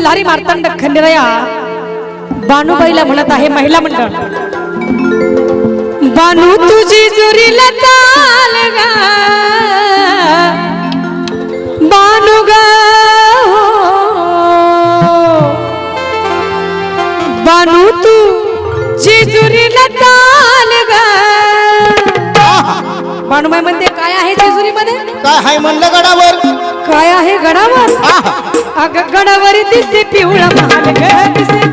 मल्हारी मार्तंड खंडेराया. बानूबाईला म्हणत आहे महिला मंडळ बानू तुझी जुरीला चाल गा. बानू गा बानू तू जेजुरीला चाल गा. बाणूबाई म्हणते काय आहे जेजुरीमध्ये? काय हाय म्हणलं गडावर? काय आहे गडावर? अग गडावर दिसे पिवळा महाल ग दिसे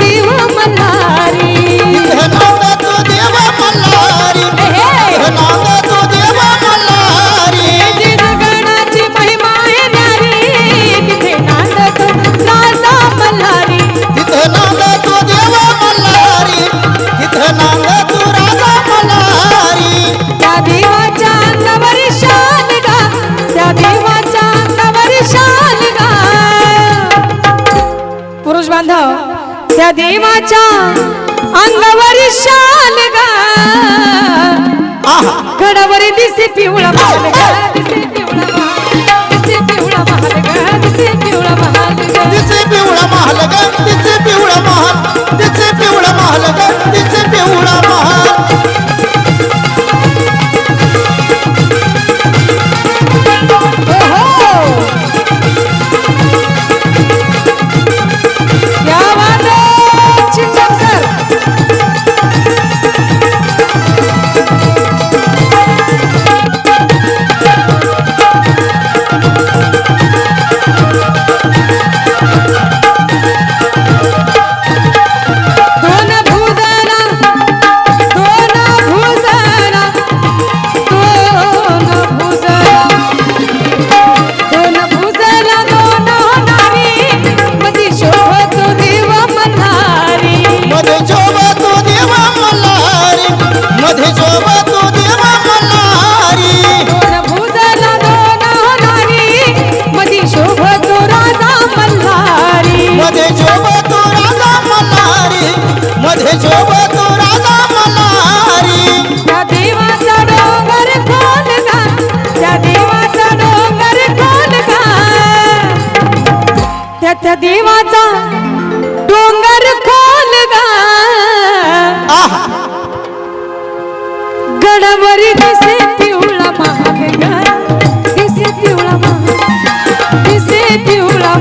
देव मल्हारी. तो देव मल्हारी. इथं नांद तो देव मल्हारी. जेजुरगडाची महिमा आहे नारी तिथे नांदतो राजा मल्हारी. तिथं नांद तो देव मल्हारी. तिथं नांद तू राजा मल्हारी. त्या देवाच्या अंगावर शाल गा त्या देवाच्या अंगावर शाल गा पुरुष बांधव त्या देवाच्या अंगावर शाल गा. गडावर दिसे पिवळा माल दिसे पिवळा महाल दिसे पिवळा महाल दिसे पिवळा महाल दिसे पिवळा महाल दिसे त्या देवाचा डोंगर खोल त्या देवाचा डोंगर दिसे पिवळा महाग दिसे पिवळा दिसे पिवळा